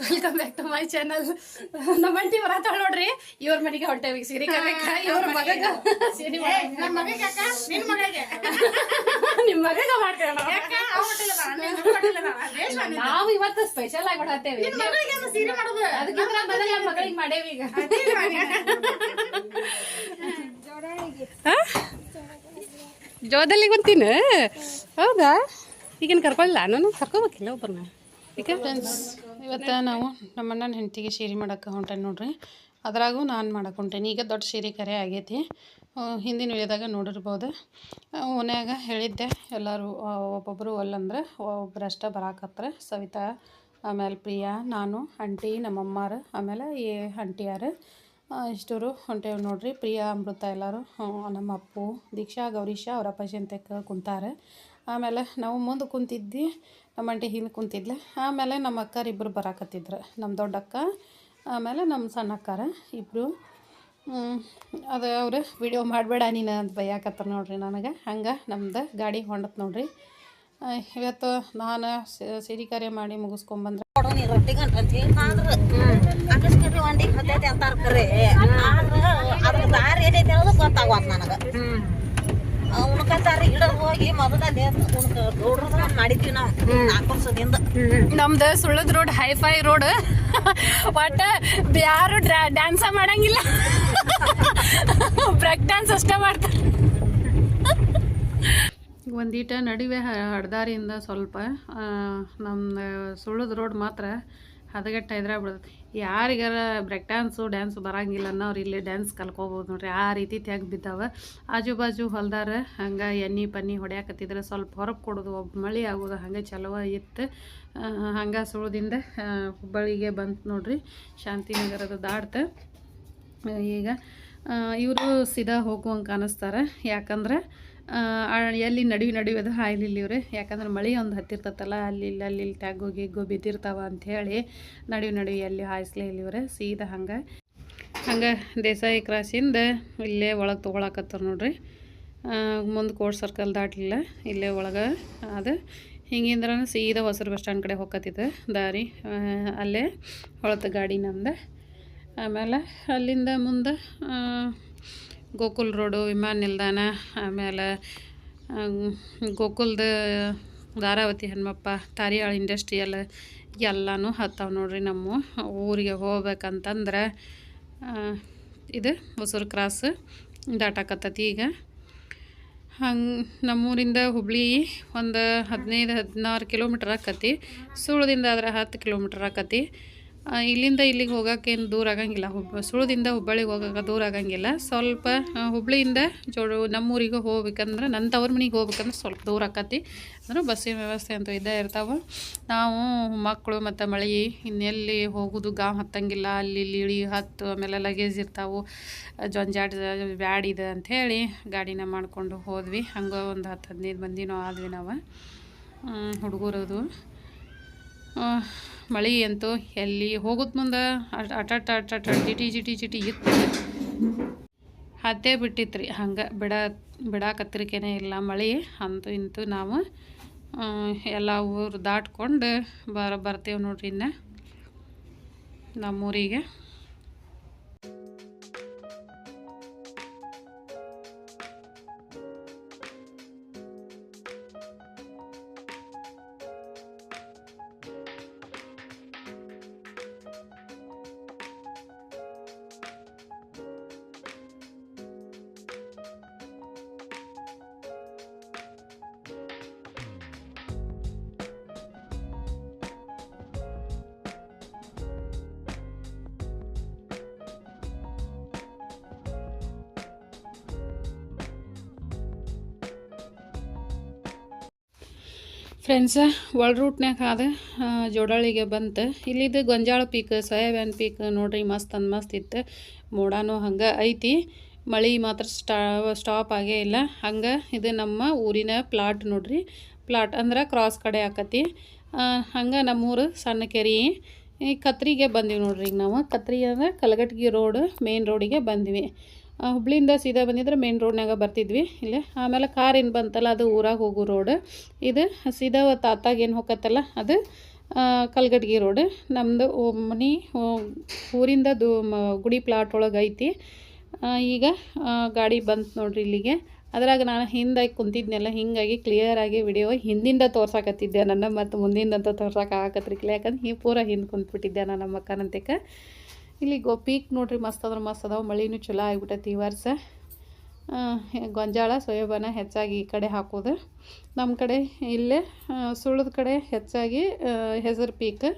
Welcome back to my channel ನಮ್ಮ aunty ಬರತ್ತಾಳ ನೋಡ್ರಿ. ಇವ್ರ ಮನೆಗೆ ಹೊಂಟೇವಿ ಸೀರೆ ಕರೆಕ ಇವ್ರ ಮಗಗ ಸೀರೆ ನಿಮ್ ಮಗಗ ಮಾಡ್ತೇವೆ ನಾವು. ಇವತ್ತು ಸ್ಪೆಷಲ್ ಆಗಿ ಮಾಡೋದು? ಅದಕ್ಕಿಂತ ಬದಲ ನಮ್ಮ ಮಗಳಿಗೆ ಮಾಡೇವಿ ಈಗ. ಜೋದಲ್ಲಿ ಕುಂತೀನಿ ಹೌದಾ? ಈಗೇನು ಕರ್ಕೊಳ್ಳಿಲ್ಲ. ನಾನು ಕರ್ಕೋಬೇಕಿಲ್ಲ ಒಬ್ಬರನ್ನ. ಈಗ? ಫ್ರೆಂಡ್ಸ್ ಇವತ್ತು ನಾವು ನಮ್ಮಣ್ಣನ ಹೆಂಡತಿಗೆ ಸೀರೆ ಮಾಡಕ್ಕೆ ಹೊಂಟೇನೆ ನೋಡ್ರಿ. ಅದ್ರಾಗೂ ನಾನು ಮಾಡಕ್ಕೆ ಹೊಂಟೇನೆ. ಈಗ ದೊಡ್ಡ ಸೀರೆ ಕರೆ ಆಗೈತಿ. ಹಿಂದಿನ ವಿಡಿಯೋದಾಗ ನೋಡಿರ್ಬೋದು. ಮನೆಯಾಗ ಹೇಳಿದ್ದೆ. ಎಲ್ಲರೂ ಒಬ್ಬೊಬ್ಬರು ಒಲ್ಲಂದ್ರೆ ಒಬ್ಬರಷ್ಟ ಬರಾಕತ್ರ. ಸವಿತಾ, ಆಮೇಲೆ ಪ್ರಿಯಾ, ನಾನು, ಆಂಟಿ, ನಮ್ಮಮ್ಮಾರ, ಆಮೇಲೆ ಈ ಆಂಟಿಯಾರು. ಇಷ್ಟರು ಹೊಂಟೇವು ನೋಡ್ರಿ. ಪ್ರಿಯಾ, ಅಮೃತ ಎಲ್ಲರೂ. ನಮ್ಮ ಅಪ್ಪು ದೀಕ್ಷಾ, ಗೌರೀಶ, ಅವರ ಪಶಂತಕ್ಕೆ ಕುಂತಾರೆ. ಆಮೇಲೆ ನಾವು ಮುಂದೆ ಕುಂತಿದ್ವಿ ನಮ್ಮ ಅಂಟಿ ಹಿಂದೆ ಕುಂತಿದ್ಲೆ. ಆಮೇಲೆ ನಮ್ಮ ಅಕ್ಕರಿಬ್ಬರು ಬರಾಕತ್ತಿದ್ರು. ನಮ್ಮ ದೊಡ್ಡ ಅಕ್ಕ ಆಮೇಲೆ ನಮ್ಮ ಸಣ್ಣ ಅಕ್ಕಾರ ಇಬ್ಬರು ಅದು ಅವರು ವಿಡಿಯೋ ಮಾಡಬೇಡ ನೀನು ಅಂತ ಬೈಯಾಕತ್ತಾರ ನೋಡ್ರಿ ನನಗೆ. ಹಂಗೆ ನಮ್ದು ಗಾಡಿ ಹೊಂಡತ್ ನೋಡ್ರಿ. ಇವತ್ತು ನಾನು ಸಿರಿ ಕಾರ್ಯ ಮಾಡಿ ಮುಗಿಸ್ಕೊಂಬಂದ್ರೆ. ಆದ್ರ ಅದ್ರ ದಾರಿ ಏನೈತೆ ಅನ್ನೋದು ನನಗ. ಉಣ್ಕಂತಾರ ಹಿಡಿದು ಹೋಗಿ ಮೊದಲಲ್ಲಿ ಉಣ್ಕ ಗೌಡ್ರದ ಮಾಡಿದ್ವಿ ನಾವು. ನಾಲ್ಕು ವರ್ಷದಿಂದ. ನಮ್ದು ಸುಳ್ಳದ ರೋಡ್ ಹೈಫೈ ರೋಡ್. ಬಟ್ ಯಾರು ಡ್ಯಾನ್ಸ ಮಾಡಂಗಿಲ್ಲ. ಬ್ರೇಕ್ ಡ್ಯಾನ್ಸ್ ಅಷ್ಟೇ ಮಾಡ್ತಾರೆ. ಒಂದೀಟ ನಡುವೆ ಹ- ಹಡ್ದಾರಿಯಿಂದ ಸ್ವಲ್ಪ ನಮ್ಮ ಸುಳ್ಳದ ರೋಡ್ ಮಾತ್ರ ಹದಗೆಟ್ಟ ಇದ್ರೆ ಬಿಡೋದು ಯಾರಿಗಾರ ಬ್ರೇಕ್ ಡ್ಯಾನ್ಸು ಡ್ಯಾನ್ಸ್ ಬರಂಗಿಲ್ಲ ಅನ್ನೋರು ಇಲ್ಲಿ ಡ್ಯಾನ್ಸ್ ಕಲ್ಕೋಬೋದು ನೋಡ್ರಿ. ಆ ರೀತಿ ತೆಗ್ ಬಿದ್ದಾವೆ. ಆಜು ಬಾಜು ಹೊಲ್ದಾರ ಹಂಗೆ ಎಣ್ಣೆ ಪನ್ನಿ ಹೊಡ್ಯಾಕತ್ತಿದ್ರೆ ಸ್ವಲ್ಪ ಹೊರಗೆ ಕೊಡೋದು, ಒಬ್ಬ ಮಳೆ ಆಗೋದು ಹಂಗೆ ಚಲೋ ಇತ್ತು. ಹಂಗೆ ಸುಳದಿಂದ ಹುಬ್ಬಳ್ಳಿಗೆ ಬಂತು ನೋಡ್ರಿ. ಶಾಂತಿನಗರದ ದಾಟ್ತ. ಈಗ ಇವರು ಸೀದಾ ಹೋಗುವಂಗೆ ಕಾಣಿಸ್ತಾರೆ ಯಾಕಂದ್ರೆ ಎಲ್ಲಿ ನಡುವೆ ನಡುವೆ ಹಾಯ್ಲಿಲ್ಲ ಇವ್ರೆ. ಯಾಕಂದ್ರೆ ಮಳೆ ಒಂದು ಹತ್ತಿರ್ತೈತಲ್ಲ ಅಲ್ಲಿ ಇಲ್ಲಿ ಅಲ್ಲಿ ಇಲ್ಲಿ ಗಿಗ್ಗೋ ಬಿದ್ದಿರ್ತಾವ ಅಂಥೇಳಿ ನಡುವೆ ನಡುವೆ ಎಲ್ಲಿ ಹಾಯಿಸ್ಲೇ ಇಲ್ಲ ಇವ್ರೆ. ಸೀದಾ ಹಂಗೆ ಹಂಗೆ ದೇಸಾಯಿ ಕ್ರಾಸಿಂದ ಇಲ್ಲೇ ಒಳಗೆ ತೊಗೊಳಕತ್ತಾರ ನೋಡ್ರಿ. ಮುಂದೆ ಕೋರ್ಟ್ ಸರ್ಕಲ್ ದಾಟಲಿಲ್ಲ, ಇಲ್ಲೇ ಒಳಗೆ ಅದು. ಹಿಂಗಿಂದ್ರ ಸೀದಾ ಹೊಸರು ಬಸ್ ಸ್ಟ್ಯಾಂಡ್ ಕಡೆ ಹೋಗತ್ತಿದ್ದೆ ದಾರಿ. ಅಲ್ಲೇ ಹೊಳತ ಗಾಡಿ ನಮ್ದು. ಆಮೇಲೆ ಅಲ್ಲಿಂದ ಮುಂದೆ ಗೋಕುಲ್ ರೋಡು, ವಿಮಾನ ನಿಲ್ದಾಣ, ಆಮೇಲೆ ಗೋಕುಲ್ದ ಧಾರಾವತಿ ಹನುಮಪ್ಪ, ತಾರಿಯಾಳ ಇಂಡಸ್ಟ್ರಿಯಲ್ ಎಲ್ಲನೂ ಹತ್ತಾವ ನೋಡ್ರಿ ನಮ್ಮ ಊರಿಗೆ ಹೋಗ್ಬೇಕಂತಂದ್ರೆ ಇದು ಹೊಸೂರು ಕ್ರಾಸ್ ದಾಟಾಕತ್ತೈತಿ ಈಗ. ಹಂಗೆ ನಮ್ಮೂರಿಂದ ಹುಬ್ಳಿ ಒಂದು ಹದಿನೈದು ಹದಿನಾರು ಕಿಲೋಮೀಟ್ರ್ ಆಕತಿ ಸುಳ್ದಿಂದ ಆದ್ರೆ ಹತ್ತು ಕಿಲೋಮೀಟ್ರ್ ಆಕತಿ ಇಲ್ಲಿಂದ ಇಲ್ಲಿಗೆ ಹೋಗೋಕ್ಕೇನು ದೂರ ಆಗಂಗಿಲ್ಲ. ಹುಬ್ಬ ಸುಳ್ದಿಂದ ಹುಬ್ಬಳ್ಳಿಗೆ ಹೋಗೋಕೆ ದೂರ ಆಗಂಗಿಲ್ಲ. ಸ್ವಲ್ಪ ಹುಬ್ಬಳ್ಳಿಯಿಂದ ಜೋಡು ನಮ್ಮೂರಿಗೆ ಹೋಗ್ಬೇಕಂದ್ರೆ ನನ್ನ ತವ್ರ ಮನೆಗೆ ಹೋಗ್ಬೇಕಂದ್ರೆ ಸ್ವಲ್ಪ ದೂರ ಆಕತಿ. ಅಂದ್ರೆ ಬಸ್ಸಿನ ವ್ಯವಸ್ಥೆ ಅಂತೂ ಇದ್ದೇ ಇರ್ತಾವೆ. ನಾವು, ಮಕ್ಕಳು ಮತ್ತು ಮಳೆ, ಇನ್ನೆಲ್ಲಿ ಹೋಗೋದು ಗಾಂ ಹತ್ತಂಗಿಲ್ಲ. ಅಲ್ಲಿ ಇಲ್ಲಿ ಇಳಿ ಹತ್ತು, ಆಮೇಲೆ ಲಗೇಜ್ ಇರ್ತಾವೆ. ಜೊಂಜಾಟ ಬ್ಯಾಡಿದೆ ಅಂಥೇಳಿ ಗಾಡಿನ ಮಾಡಿಕೊಂಡು ಹೋದ್ವಿ. ಹಂಗೆ ಒಂದು ಹತ್ತು ಹದಿನೈದು ಮಂದಿನೂ ಆದ್ವಿ ನಾವು. ಹುಡುಗರದು. ಮಳೆ ಅಂತೂ ಎಲ್ಲಿ ಹೋಗುತ್ತ ಮುಂದೆ? ಅಟ್, ಅಟ ಜಿಟಿ ಜಿಟಿ ಜಿಟಿ ಇತ್ತು. ಹತ್ತೇ ಬಿಟ್ಟಿತ್ತು ರೀ ಹಂಗೆ ಬಿಡ ಬಿಡಾಕತ್ತಿರಿಕೆನೇ ಇಲ್ಲ ಮಳೆ. ಅಂತೂ ಇಂತೂ ನಾವು ಎಲ್ಲ ಊರು ದಾಟ್ಕೊಂಡು ಬರ, ಬರ್ತೇವೆ ನೋಡ್ರಿ ಇನ್ನು ನಮ್ಮೂರಿಗೆ. ಫ್ರೆಂಡ್ಸ ಒಳ ರೂಟ್ನ್ಯಾಗ ಆದ ಜೋಡಾಳಿಗೆ ಬಂತು. ಇಲ್ಲಿದ್ದು ಗೊಂಜಾಳ ಪೀಕ್ ಸೋಯಾಬ್ಯಾನ್ ಪೀಕ್, ನೋಡ್ರಿ, ಮಸ್ತ್ ಅಂದ್ ಮಸ್ತ್ ಇತ್ತು. ಮೋಡಾನು ಹಂಗೆ ಐತಿ. ಮಳೆ ಮಾತ್ರ ಸ್ಟಾ ಸ್ಟಾಪ್ ಆಗೇ ಇಲ್ಲ. ಹಂಗೆ ಇದು ನಮ್ಮ ಊರಿನ ಪ್ಲಾಟ್ ನೋಡ್ರಿ. ಪ್ಲಾಟ್ ಅಂದ್ರೆ ಕ್ರಾಸ್ ಕಡೆ ಆಕತಿ. ಹಂಗೆ ನಮ್ಮೂರು ಸಣ್ಣ ಕೆರೆ. ಈ ಕತ್ರಿಗೆ ಬಂದೀವಿ ನೋಡ್ರಿ ಈಗ ನಾವು. ಕತ್ರಿ ಅಂದ್ರೆ ಕಲಗಟ್ಗಿ ರೋಡ್ ಮೇನ್ ರೋಡಿಗೆ ಬಂದ್ವಿ. ಹುಬ್ಳಿಯಿಂದ ಸೀದಾ ಬಂದಿದ್ರೆ ಮೇನ್ ರೋಡ್ನಾಗ ಬರ್ತಿದ್ವಿ ಇಲ್ಲೇ. ಆಮೇಲೆ ಕಾರ್ ಏನು ಬಂತಲ್ಲ, ಅದು ಊರಾಗ ಹೋಗೋ ರೋಡ್ ಇದು ಸೀದಾ ತಾತಾಗ ಏನು ಹೋಗತ್ತಲ್ಲ ಅದು ಕಲ್ಗಡ್ಗಿ ರೋಡ್ ನಮ್ಮದು ಮನೆ ಊರಿಂದ ಗುಡಿ ಪ್ಲಾಟ್ ಒಳಗೆ ಐತಿ. ಈಗ ಗಾಡಿ ಬಂತು ನೋಡ್ರಿ ಇಲ್ಲಿಗೆ. ಅದ್ರಾಗ ನಾನು ಹಿಂದಾಗಿ ಕುಂತಿದ್ನೆಲ್ಲ, ಹಿಂಗಾಗಿ ಕ್ಲಿಯರಾಗಿ ವಿಡಿಯೋ ಹಿಂದಿಂದ ತೋರ್ಸಾಕತ್ತಿದ್ದೆ. ನನ್ನ ಮತ್ತು ಮುಂದಿಂದಂತ ತೋರ್ಸಕ್ಕೆ ಆಗತ್ರಿಕ್ಲೆ ಯಾಕಂದ್ರೆ ಈ ಪೂರ ಹಿಂದೆ ಕುಂತ್ಬಿಟ್ಟಿದ್ದೆ ನಾನು ನಮ್ಮ ಅಕ್ಕನಂತೆಕ ಇಲ್ಲಿ ಗೋ ಪೀಕ್ ನೋಡ್ರಿ, ಮಸ್ತ್ ಅದ್ರ ಮಸ್ತ್ ಅದಾವ, ಮಳಿನೂ ಚಲೋ ಆಗಿಬಿಟ್ಟೈತಿ ಈ ವರ್ಷ. ಗೊಂಜಾಳ, ಸೋಯಾಬಾನ ಹೆಚ್ಚಾಗಿ ಈ ಕಡೆ ಹಾಕೋದು. ನಮ್ಮ ಕಡೆ ಇಲ್ಲೇ ಸುಳ್ಳದ ಕಡೆ ಹೆಚ್ಚಾಗಿ ಹೆಸರು ಪೀಕ್.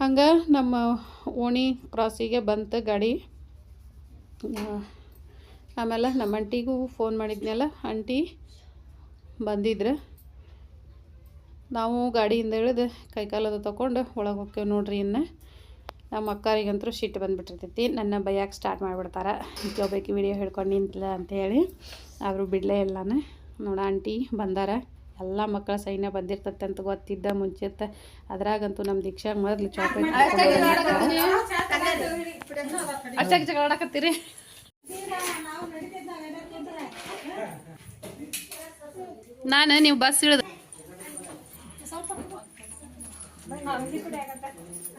ಹಂಗೆ ನಮ್ಮ ಓಣಿ ಕ್ರಾಸಿಗೆ ಬಂತು ಗಾಡಿ. ಆಮೇಲೆ ನಮ್ಮ ಅಂಟಿಗೂ ಫೋನ್ ಮಾಡಿದ್ನಲ್ಲ ಅಂಟಿ ಬಂದಿದ್ರು. ನಾವು ಗಾಡಿಯಿಂದ ಇಳಿದು ಕೈಕಾಲದ ತೊಗೊಂಡು ಒಳಗೆ ಹೋಗ್ತೇವೆ ನೋಡ್ರಿ ಇನ್ನು. ನಮ್ಮ ಅಕ್ಕರಿಗಂತೂ ಶೀಟ್ ಬಂದುಬಿಟ್ಟಿರ್ತೈತಿ. ನನ್ನ ಬೈಯಕ್ಕೆ ಸ್ಟಾರ್ಟ್ ಮಾಡಿಬಿಡ್ತಾರೆ. ಹೋಗ್ಬೇಕು ವಿಡಿಯೋ ಹಿಡ್ಕೊಂಡು ಅಂತ ಅಂತೇಳಿ ಆದರೂ ಬಿಡಲೇ ಇಲ್ಲನ. ನೋಡ ಆಂಟಿ ಬಂದಾರ. ಎಲ್ಲ ಮಕ್ಕಳ ಸೈನ್ಯ ಬಂದಿರ್ತೈತೆ ಅಂತ ಗೊತ್ತಿದ್ದ ಮುಂಚಿತ ಅದ್ರಾಗಂತೂ ನಮ್ಮ ದೀಕ್ಷಾಗ ಮೊದಲು ಚಾಕ್ಲೇಟ್ ಅಷ್ಟಾಗಿ ಜಗಳ ನಾನು ನೀವು ಬಸ್ ಇಳಿದು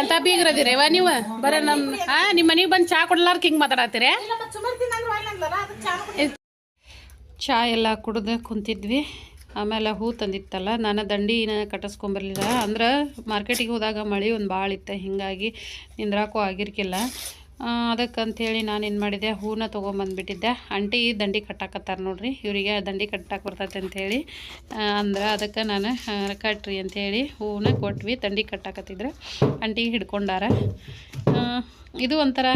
ಎಂತ ಬೀಗ್ರದಿರೇವ ನೀವು? ಬರ ನಮ್ಮ ಹಾ ನಿಮ್ಮ ಮನೆಗೆ ಬಂದು ಚಾ ಕೊಡ್ಲಾರ್ಕ ಹಿಂಗೆ ಮಾತಾಡತ್ತೀರ? ಚಾ ಎಲ್ಲ ಕುಡ್ದು ಕುಂತಿದ್ವಿ. ಆಮೇಲೆ ಹೂ ತಂದಿತ್ತಲ್ಲ ನಾನು ದಂಡಿನ ಕಟ್ಟಿಸ್ಕೊಂಬರ್ಲಿಲ್ಲ ಅಂದ್ರೆ ಮಾರ್ಕೆಟಿಗೆ ಹೋದಾಗ ಮಳೆ ಒಂದು ಭಾಳ ಇತ್ತು ಹಿಂಗಾಗಿ ನಿಂದ್ರಾಕೂ ಆಗಿರ್ಕಿಲ್ಲ. ಅದಕ್ಕಂಥೇಳಿ ನಾನು ಏನು ಮಾಡಿದೆ ಹೂನ ತೊಗೊಂಬಂದ್ಬಿಟ್ಟಿದ್ದೆ. ಅಂಟಿ ದಂಡಿ ಕಟ್ಟಾಕತ್ತಾರ ನೋಡ್ರಿ, ಇವರಿಗೆ ದಂಡಿ ಕಟ್ಟಾಕ ಬರ್ತೈತೆ ಅಂಥೇಳಿ ಅಂದ್ರೆ ಅದಕ್ಕೆ ನಾನು ಕಟ್ರಿ ಅಂಥೇಳಿ ಹೂವನ್ನ ಕೊಟ್ವಿ, ದಂಡಿ ಕಟ್ಟಾಕತ್ತಿದ್ರೆ. ಅಂಟಿಗೆ ಹಿಡ್ಕೊಂಡಾರ. ಇದು ಒಂಥರ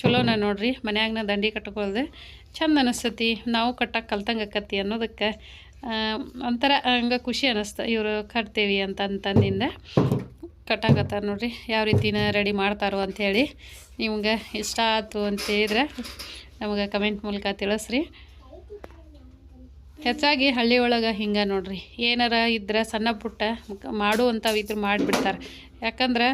ಚಲೋನ ನೋಡ್ರಿ ಮನ್ಯಾಗ ದಂಡಿ ಕಟ್ಕೊಳ್ದೆ ಚಂದ ಅನಿಸ್ತತಿ, ನಾವು ಕಟ್ಟಕ್ಕೆ ಕಲ್ತಂಗೆ ಅಕ್ಕತ್ತಿ ಅನ್ನೋದಕ್ಕೆ ಒಂಥರ ಹಂಗೆ ಖುಷಿ ಅನ್ನಿಸ್ತು ಇವರು ಕಟ್ತೇವಿ ಅಂತ ಅಂತಂದಿಂದ ಕಟ್ಟಾಕತ್ತಾರ ನೋಡ್ರಿ ಯಾವ ರೀತಿನ ರೆಡಿ ಮಾಡ್ತಾರೋ ಅಂಥೇಳಿ. ನಿಮ್ಗೆ ಇಷ್ಟ ಆಯ್ತು ಅಂತ ಹೇಳಿದ್ರೆ ನಮಗೆ ಕಮೆಂಟ್ ಮೂಲಕ ತಿಳಿಸ್ರಿ. ಹೆಚ್ಚಾಗಿ ಹಳ್ಳಿ ಒಳಗೆ ಹಿಂಗೆ ನೋಡ್ರಿ. ಏನಾರ ಇದ್ರೆ ಸಣ್ಣ ಪುಟ್ಟ ಮಾಡುವಂಥವು ಇದ್ರೆ ಮಾಡಿಬಿಡ್ತಾರೆ. ಯಾಕಂದ್ರೆ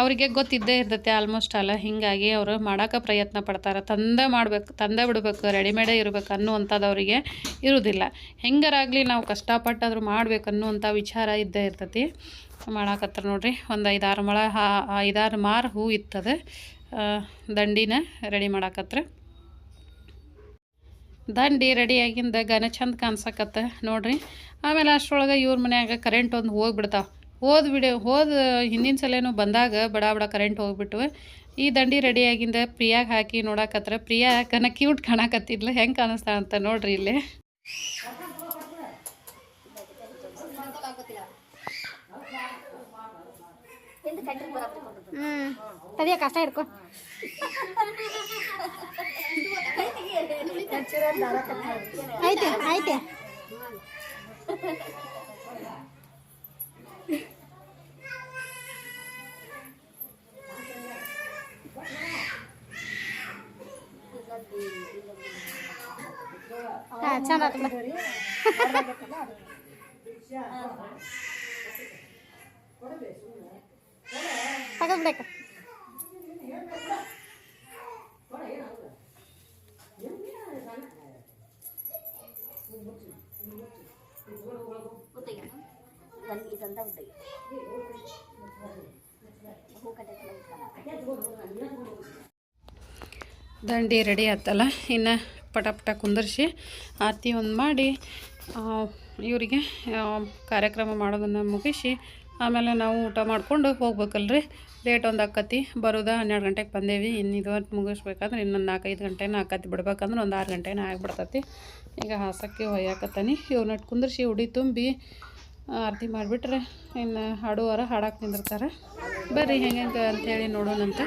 ಅವರಿಗೆ ಗೊತ್ತಿದ್ದೇ ಇರ್ತೈತೆ ಆಲ್ಮೋಸ್ಟ್ ಅಲ್ಲ. ಹಿಂಗಾಗಿ ಅವರು ಮಾಡೋಕೆ ಪ್ರಯತ್ನ ಪಡ್ತಾರೆ. ತಂದೆ ಮಾಡಬೇಕು, ತಂದೆ ಬಿಡಬೇಕು ರೆಡಿಮೇಡೇ ಇರಬೇಕು ಅನ್ನುವಂಥದ್ದು ಅವರಿಗೆ ಇರೋದಿಲ್ಲ. ಹೆಂಗಾರಾಗಲಿ ನಾವು ಕಷ್ಟಪಟ್ಟಾದ್ರೂ ಮಾಡಬೇಕು ಅನ್ನುವಂಥ ವಿಚಾರ ಇದ್ದೇ ಇರ್ತೈತಿ. ಮಾಡಾಕತ್ತಾರ ನೋಡ್ರಿ. ಒಂದು ಐದಾರು ಮೊಳ ಐದಾರು ಮಾರು ಹೂ ಇತ್ತದೆ. ದಂಡಿನ ರೆಡಿ ಮಾಡಾಕತ್ರ. ದಂಡಿ ರೆಡಿಯಾಗಿಂದ ಗನ ಚಂದ ಕಾಣ್ಸಕತ್ತ ನೋಡ್ರಿ. ಆಮೇಲೆ ಅಷ್ಟರೊಳಗೆ ಇವ್ರ ಮನ್ಯಾಗ ಕರೆಂಟ್ ಒಂದು ಹೋಗ್ಬಿಡ್ತಾವ. ಹೋದ ಬಿಡಿ ಹೋದ ಹಿಂದಿನ ಸಲೇನು ಬಂದಾಗ ಬಡ ಬಡ ಕರೆಂಟ್ ಹೋಗ್ಬಿಟ್ಟು ಈ ದಂಡಿ ರೆಡಿಯಾಗಿಂದ ಪ್ರಿಯಾಗ ಹಾಕಿ ನೋಡಾಕತ್ರ. ಪ್ರಿಯಾ ಕನ ಕ್ಯೂಟ್ ಕಾಣಕತ್ತಿದ್ಲು. ಹೆಂಗೆ ಕಾಣಿಸ್ತಾ ಅಂತ ನೋಡ್ರಿ ಇಲ್ಲಿ. ಕಷ್ಟ ಇರ್ಕೊ ಐತೆ ಐತೆ ಹಾ ಚಂದ ಆತಲ್ಲ ತಗೋಬಿಡಕ್ಕ ದಂಡಿ ರೆಡಿ ಆಯ್ತಲ್ಲ ಇನ್ನು ಪಟ ಪಟ ಕುಂದರ್ಸಿ ಆರತಿ ಒಂದು ಮಾಡಿ ಇವರಿಗೆ ಕಾರ್ಯಕ್ರಮ ಮಾಡೋದನ್ನು ಮುಗಿಸಿ ಆಮೇಲೆ ನಾವು ಊಟ ಮಾಡಿಕೊಂಡು ಹೋಗ್ಬೇಕಲ್ರಿ. ಲೇಟ್ ಒಂದು ಆಕತಿ. ಬರೋದ ಹನ್ನೆರಡು ಗಂಟೆಗೆ ಬಂದೇವಿ. ಇನ್ನು ಇದು ಮುಗಿಸ್ಬೇಕಂದ್ರೆ ಇನ್ನೊಂದು ನಾಲ್ಕೈದು ಗಂಟೆನ ಆಕತಿ ಬಿಡ್ಬೇಕಂದ್ರೆ ಒಂದು ಆರು ಗಂಟೆನ ಆಗಿಬಿಡ್ತತಿ. ಈಗ ಹಾಸಕ್ಕೆ ಹೊಯ್ಯಾಕತ್ತಾನೆ ಇವ್ನಟ್ಟು ಕುಂದ್ರಿಸಿ ಉಡಿ ತುಂಬಿ ಆರತಿ ಮಾಡಿಬಿಟ್ರೆ ಇನ್ನು ಹಾಡುವಾರ ಹಾಡಕ್ಕೆ ನಿಂದಿರ್ತಾರೆ. ಬರ್ರಿ ಹೆಂಗೆ ಅಂಥೇಳಿ ನೋಡೋಣಂತೆ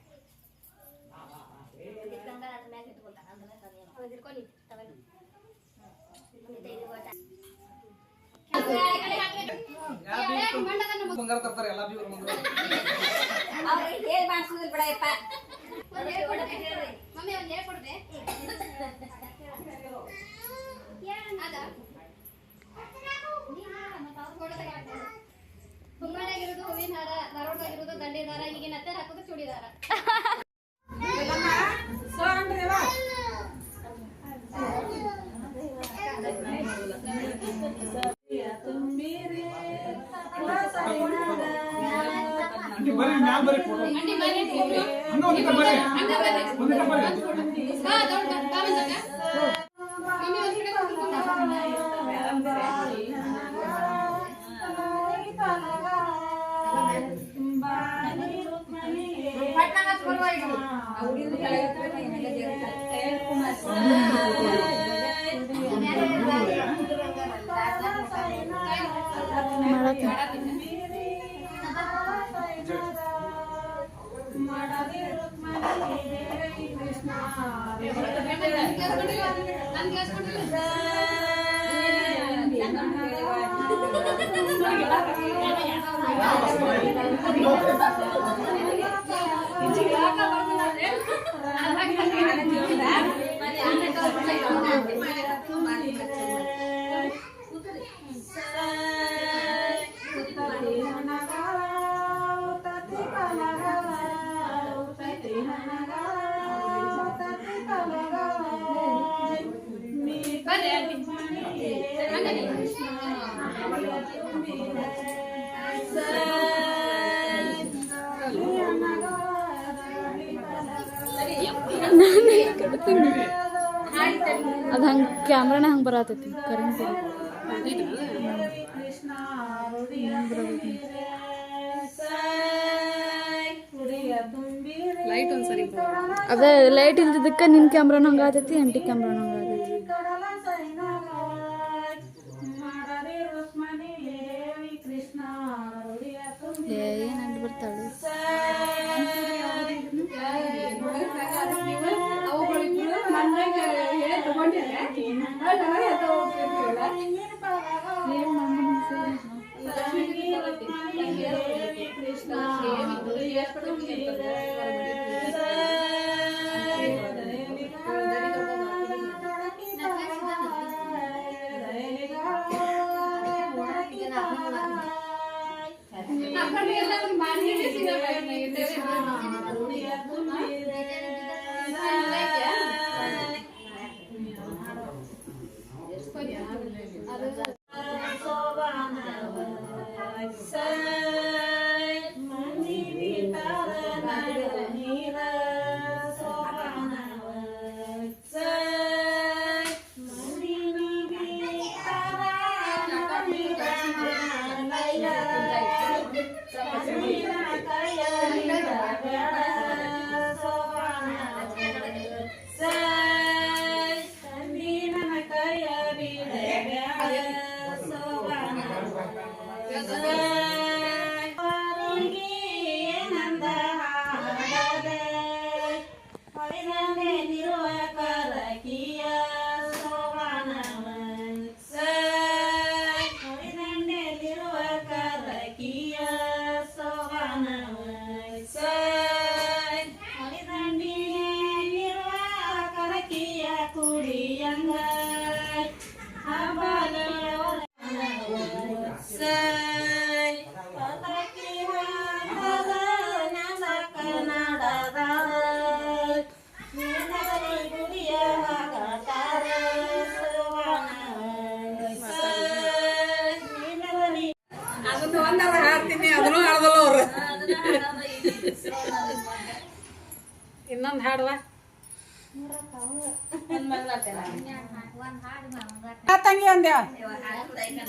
ಹೂವಿನ ಹಾರ ಧಾರವಾಡದಾಗಿರೋದು ದಂಡೆ ದಾರ ಈಗಿನ ಹತ್ತಿರ ಹಾಕೋದು ಚೂಡಿದಾರ ಮ್ಯಾಲ್ ಬರ್ರಿ ಫೋಟೋ ಹಂಗ ಒಂದಿಟ ಬರ್ರಿ ಒಂದಿಟ ಬರ್ರಿ ಬಾ ದೊಡ್ಡ ಬಾ ಮಂಜಕ್ಕ. Thank you. Iya, iya. iya, ಅದು ಹಂಗೆ ಕ್ಯಾಮ್ರಾನ ಹಂಗೆ ಬರತೈತಿ ಕರೆಂಟ್ ಲೈಟ್ ಒಂದ್ಸರಿ ಅದೇ ಲೈಟ್ ಇಲ್ದಿದ್ದಕ್ಕೆ ನಿನ್ನ ಕ್ಯಾಮ್ರಾನ ಹಂಗೆ ಆತೈತಿ ಆಂಟಿ ಕ್ಯಾಮ್ರಾನ కృష్ణ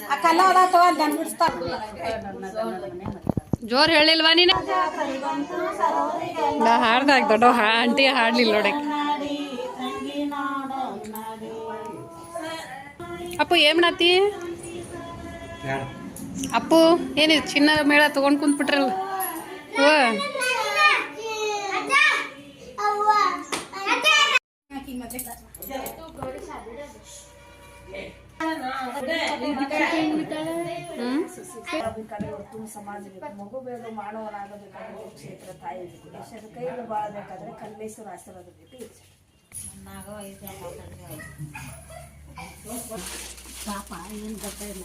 ಆ ಕಲ್ಲ ಅದಾತವ ದನ್ ಬಿಡಿಸ್ತಾರ ಜೋರ್ ಹೇಳಿಲ್ವಾ ನೀನು? ನಾ ಹಾಡ್ದಾಗ ದೊಡ್ಡ ಆಂಟಿ ಹಾಡ್ಲಿಲ್ಲ ನೋಡಕ್ಕೆ ಅಪ್ಪು ಏನ್ ಮಾಡತ್ತಿ? ಅಪ್ಪು ಏನಿದು ಚಿನ್ನ ಮೇಳ ತಗೊಂಡ್ ಕುಂತ್ಬಿಟ್ರಲ್ಲ ಓ ಹ್ಮ್ ಮಗು ಬೇಗ ಮಾನವನಾಗಬೇಕಾದ್ರೆ ಕ್ಷೇತ್ರ ತಾಯಿ ದೇಶದ ಕೈಯಲ್ಲಿ ಬಾಳಬೇಕಾದ್ರೆ ಕಲ್ಮೇಶ್ವರ ಆಶೀರ್ವಾದ ಬೇಕು ಈ ಏನು ಗೊತ್ತೇ ಇಲ್ಲ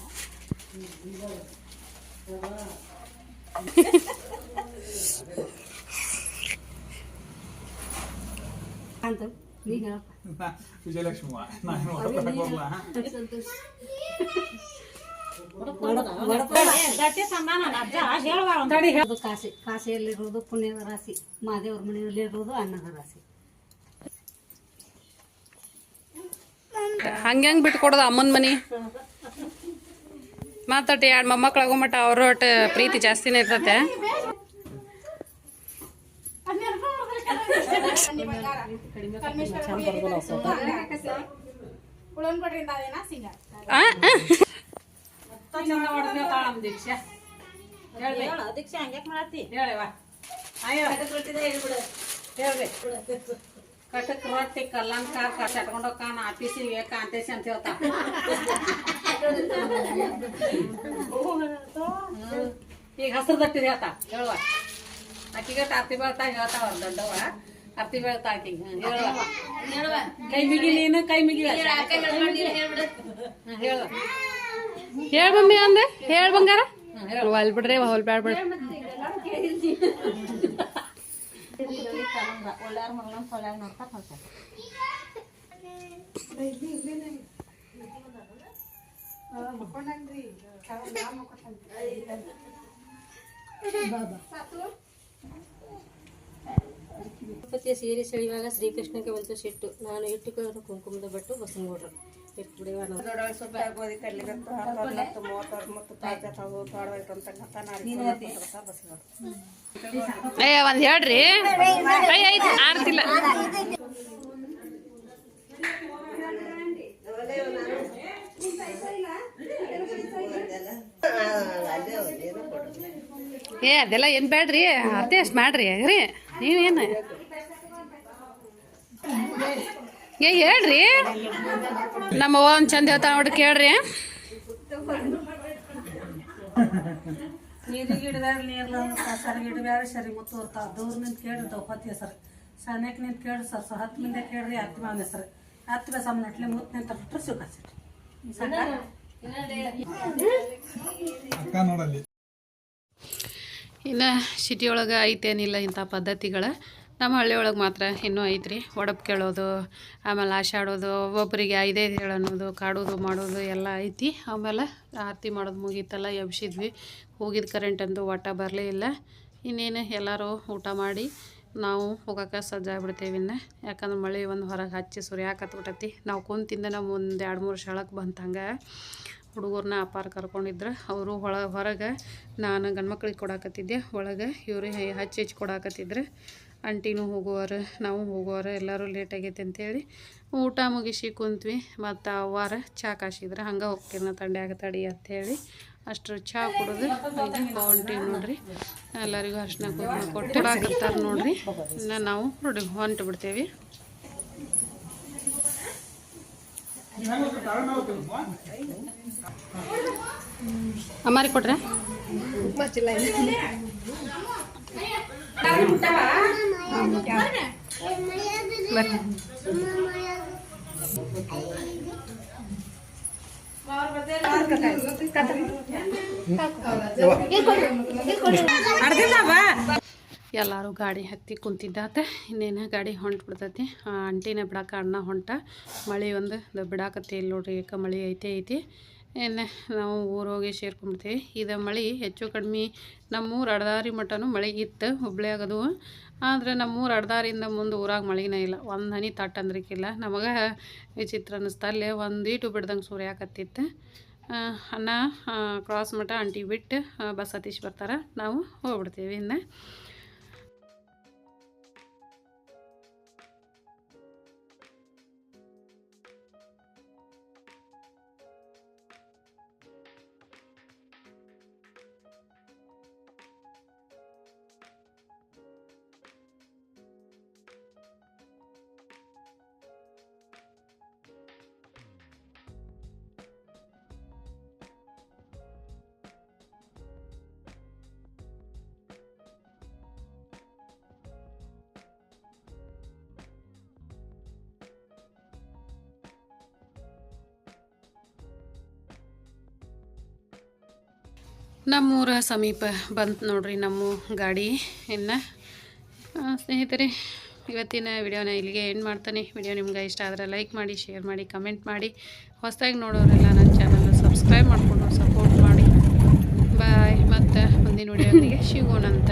ಹೊರಗೆ ಕಾಶಿ ಕಾಶಿಯಲ್ಲಿರುವುದು ಪುಣ್ಯದ ರಾಶಿ. ಮಾದೇವ್ರ ಮನೆಯಲ್ಲಿರೋದು ಅನ್ನದ ರಾಶಿ. ಹಂಗೆ ಹೆಂಗೆ ಬಿಟ್ಕೊಡೋದು ಅಮ್ಮನ ಮನಿ? ಮಾತಾಟಿ ಎರಡು ಮೊಮ್ಮಕ್ಳು ಮಟ್ಟ ಅವ್ರ ಒಟ್ಟು ಪ್ರೀತಿ ಜಾಸ್ತಿನೇ ಇರ್ತತೆ. ಉಳನ್ಕೊಡ್ರಿಂದ ಅದೇನಾ ಸಿಂಗ ಆ? ದೀಕ್ಷೆ ಹಂಗ್ಯಾಕ್ ಮಾಡತ್ತಿ ಕಟಕ್ ರೊಟ್ಟಿ ಕಲ್ಲಂಕಾರ ಕಟ್ಕೊಂಡು ಹೋಗ್ಕಾನ ಆಫೀಸಿಗೆ ಕಾಂತೇಶ್ ಅಂತ ಹೇಳ್ತಾ ಈಗ ಹಸಿರು ದಟ್ಟಿದೆ ಹೇಳ್ತಾ ಹೇಳುವ ಆಕಿಗೆ ಆರ್ತಿ ಬೆಳ್ತಾ ಹೇಳ್ತಾವ ಅವ್ರ ದೊಡ್ಡವ ಆರ್ತಿ ಬೆಳ್ತಾ ಆಕಿ ಹೇಳುವ ಕೈ ಮಿಗಿಲಿ ನೀನು ಕೈ ಮಿಗಿ ಹೇಳ. ಹೇಳ ಮಮ್ಮಿ ಅಂದೆ. ಹೇಳ ಬಂಗಾರ. ಹೊಲ್ ಬಿಡ್ರಿ ಹೊಲ್ ಬ್ಯಾಡ ಬಿಡ್ರಿ. ಸೊಳ್ಯಾಗ ನೋಡ್ತಾ ಕಳ್ಸ್ಯಾರ. ತಿರುಪತಿಯ ಸೀರೆ ಸೆಳೆಯುವಾಗ ಶ್ರೀಕೃಷ್ಣಕ್ಕೆ ಬಂತು ಸಿಟ್ಟು. ನಾನು ಇಟ್ಟುಕೊಂಡು ಕುಂಕುಮದ ಬಟ್ಟು ಬಸವನಗೌಡ್ರು ಇಟ್ಟು ಬಿಡುವ ಗೋಧಿ ಕಡ್ಲಿ ಮತ್ತು ಹತ್ತೊಂಬತ್ತು ಮತ್ತು ಮೂವತ್ತಾರು ಮತ್ತು ತಾಜಾ ತಾವು ತೋಡಬೇಕು ಅಂತ ಬಸವನಗೌಡ್ರು ಏ ಒಂದ್ ಹೇಳ್ರಿ. ಐತ್ ಆರ್ತಿಲ್ಲ. ಏ ಅದೆಲ್ಲ ಏನ್ ಬೇಡ್ರಿ ಅದೇ ಅಷ್ಟ್ ಮಾಡ್ರಿ ರೀ ನೀವೇನು? ಏ ಹೇಳ್ರಿ. ನಮ್ಮ ಅವ್ವ ಒಂದ್ ಚಂದ ಹೇಳ್ತಾ ನೋಡಿ ಕೇಳ್ರಿ. ನೀರು ಗಿಡದಾಗ ನೀರ್ಲ ಸರ್ ಗಿಡ ಬೇರೆ ಸರಿ ಮುತ್ತು ಇರ್ತಾವ ದೂರ ನಿಂತು ಕೇಳ್ರಿ ದೌಪತಿ ಹೆಸರು. ಸಣ್ಣಕ್ಕೆ ನಿಂತು ಕೇಳ್ರಿ ಸರ್ ಸೊ ಹತ್ತು ಮಂದಿ ಕೇಳ್ರಿ ಹತ್ತು ಮಾವನ ಹೆಸರು. ಹತ್ತು ಬೇ ಸಮ ನಟ್ಲಿ ಮುತ್ತು ನಿಂತ ಬಿಟ್ರೆ ಸಿಗಾಸಿಟ್ರಿ ಅಕ್ಕ ನೋಡಲ್ಲಿ. ಇನ್ನು ಸಿಟಿಯೊಳಗೆ ಐತೇನಿಲ್ಲ ಇಂಥ ಪದ್ಧತಿಗಳು. ನಮ್ಮ ಹಳ್ಳಿಯೊಳಗೆ ಮಾತ್ರ ಇನ್ನೂ ಐತ್ರಿ. ಒಡಪ್ ಕೇಳೋದು, ಆಮೇಲೆ ಆಶಾಡೋದು ಒಬ್ಬೊಬ್ಬರಿಗೆ ಐದೇ ಹೇಳು ಅನ್ನೋದು, ಕಾಡೋದು, ಮಾಡೋದು ಎಲ್ಲ ಐತಿ. ಆಮೇಲೆ ಆರತಿ ಮಾಡೋದು ಮುಗೀತಲ್ಲ, ಎಬ್ಸಿದ್ವಿ. ಹೋಗಿದ ಕರೆಂಟ್ ಅಂತೂ ಒಟ್ಟ ಬರಲೇ ಇಲ್ಲ. ಇನ್ನೇನು ಎಲ್ಲರೂ ಊಟ ಮಾಡಿ ನಾವು ಹೋಗೋಕೆ ಸಜ್ಜಾಗ್ಬಿಡ್ತೇವೆ ಇನ್ನು. ಯಾಕಂದ್ರೆ ಮಳೆ ಒಂದು ಹೊರಗೆ ಹಚ್ಚಿ ಸುರಿಯಾಕತ್ಬಿಟ್ಟೈತಿ ನಾವು ಕುಂತಿಂದ ನಮ್ಮ ಒಂದು ಎರಡು ಮೂರು ಶಾಳಕ್ಕೆ ಬಂತ ಹಂಗೆ ಹುಡುಗರನ್ನ ಅಪಾರ ಕರ್ಕೊಂಡಿದ್ರು, ಅವರು ಹೊಳ, ಹೊರಗೆ ನಾನು ಗಂಡ್ಮಕ್ಳಿಗೆ ಕೊಡಾಕತ್ತಿದ್ದೆ. ಒಳಗೆ ಇವ್ರು ಹಚ್ಚಿ ಹಚ್ಚಿ ಕೊಡಾಕತ್ತಿದ್ರು. ಅಂಟಿನೂ ಹೋಗುವರು, ನಾವು ಹೋಗುವಾರ, ಎಲ್ಲರೂ ಲೇಟ್ ಆಗೈತೆ ಅಂತೇಳಿ ಊಟ ಮುಗಿಸಿ ಕುಂತ್ವಿ. ಮತ್ತು ಅವ್ವಾರ ಚಾ ಕಾಸಿದ್ರೆ. ಹಂಗೆ ತಂಡೆ ತಂಡ್ಯಾಗ ತಡಿ ಅಂತೇಳಿ ಅಷ್ಟು ಚಾ ಕುಡಿದು ಹೊಂಟೀವಿ ನೋಡ್ರಿ. ಎಲ್ಲರಿಗೂ ಅರ್ಶಿನ ಕುಂಕುಮ ಕೊಟ್ಟು ಆಗಿರ್ತಾರೆ ನೋಡ್ರಿ. ಇನ್ನು ನಾವು ನೋಡಿ ಹೊಂಟು ಬಿಡ್ತೇವೆ. ಅಮ್ಮಾರಿ ಕೊಟ್ರೆ? ಎಲ್ಲಾರು ಗಾಡಿ ಹತ್ತಿ ಕುಂತಿದ್ದಾತ, ಇನ್ನೇನು ಗಾಡಿ ಹೊಂಟು ಬಿಡ್ತೈತಿ. ಆ ಆಂಟಿನ ಬಿಡಾಕ ಅಣ್ಣ ಹೊಂಟ. ಮಳೆ ಒಂದು ಬಿಡಾಕತ್ತಿ ಇಲ್ಲಿ ನೋಡ್ರಿ ಯಾಕೆ ಮಳೆ ಐತೆ ಐತಿ. ಏನು ನಾವು ಊರೋಗಿ ಸೇರ್ಕೊಂಡ್ಬಿಡ್ತೀವಿ. ಇದು ಮಳೆ ಹೆಚ್ಚು ಕಡಿಮೆ ನಮ್ಮೂರು ಅಡ್ದಾರಿ ಮಟ್ಟನೂ ಮಳೆ ಇತ್ತು ಹುಬ್ಳಿಯಾಗದು ಆದರೆ ನಮ್ಮೂರು ಅಡ್ದಾರಿಂದ ಮುಂದೆ ಊರಾಗ ಮಳೆನೇ ಇಲ್ಲ. ಒಂದು ಹನಿ ತಟ್ ಅಂದ್ರಿಕ್ಕಿಲ್ಲ ನಮಗೆ ವಿಚಿತ್ರ ಅನ್ನಿಸ್ತಾ ಅಲ್ಲೇ ಒಂದು ಈಟು ಬಿಡ್ದಂಗೆ ಸುರಿಯಾಕತ್ತಿತ್ತು ಆ, ಅನ್ನ ಕ್ರಾಸ್ ಮಠ ಅಂಟಿ ಬಿಟ್ಟು ಬಸ್ ಹತ್ತಿಸಿ ಬರ್ತಾರೆ. ನಾವು ಹೋಗ್ಬಿಡ್ತೀವಿ ಇನ್ನು. ನಮ್ಮೂರ ಸಮೀಪ ಬಂತು ನೋಡ್ರಿ ನಮ್ಮ ಗಾಡಿ ಇನ್ನು. ಸ್ನೇಹಿತರೆ, ಇವತ್ತಿನ ವಿಡಿಯೋನ ಇಲ್ಲಿಗೆ ಎಂಡ್ ಮಾಡ್ತಾನೆ. ವಿಡಿಯೋ ನಿಮ್ಗೆ ಇಷ್ಟ ಆದರೆ ಲೈಕ್ ಮಾಡಿ ಶೇರ್ ಮಾಡಿ ಕಮೆಂಟ್ ಮಾಡಿ. ಹೊಸದಾಗಿ ನೋಡೋರೆಲ್ಲ ನನ್ನ ಚಾನಲ್ನ ಸಬ್ಸ್ಕ್ರೈಬ್ ಮಾಡಿಕೊಂಡು ಸಪೋರ್ಟ್ ಮಾಡಿ. ಬಾಯ್ ಮತ್ತು ಮುಂದಿನ ವಿಡಿಯೋದೊಂದಿಗೆ ಸಿಗೋಣಂತ.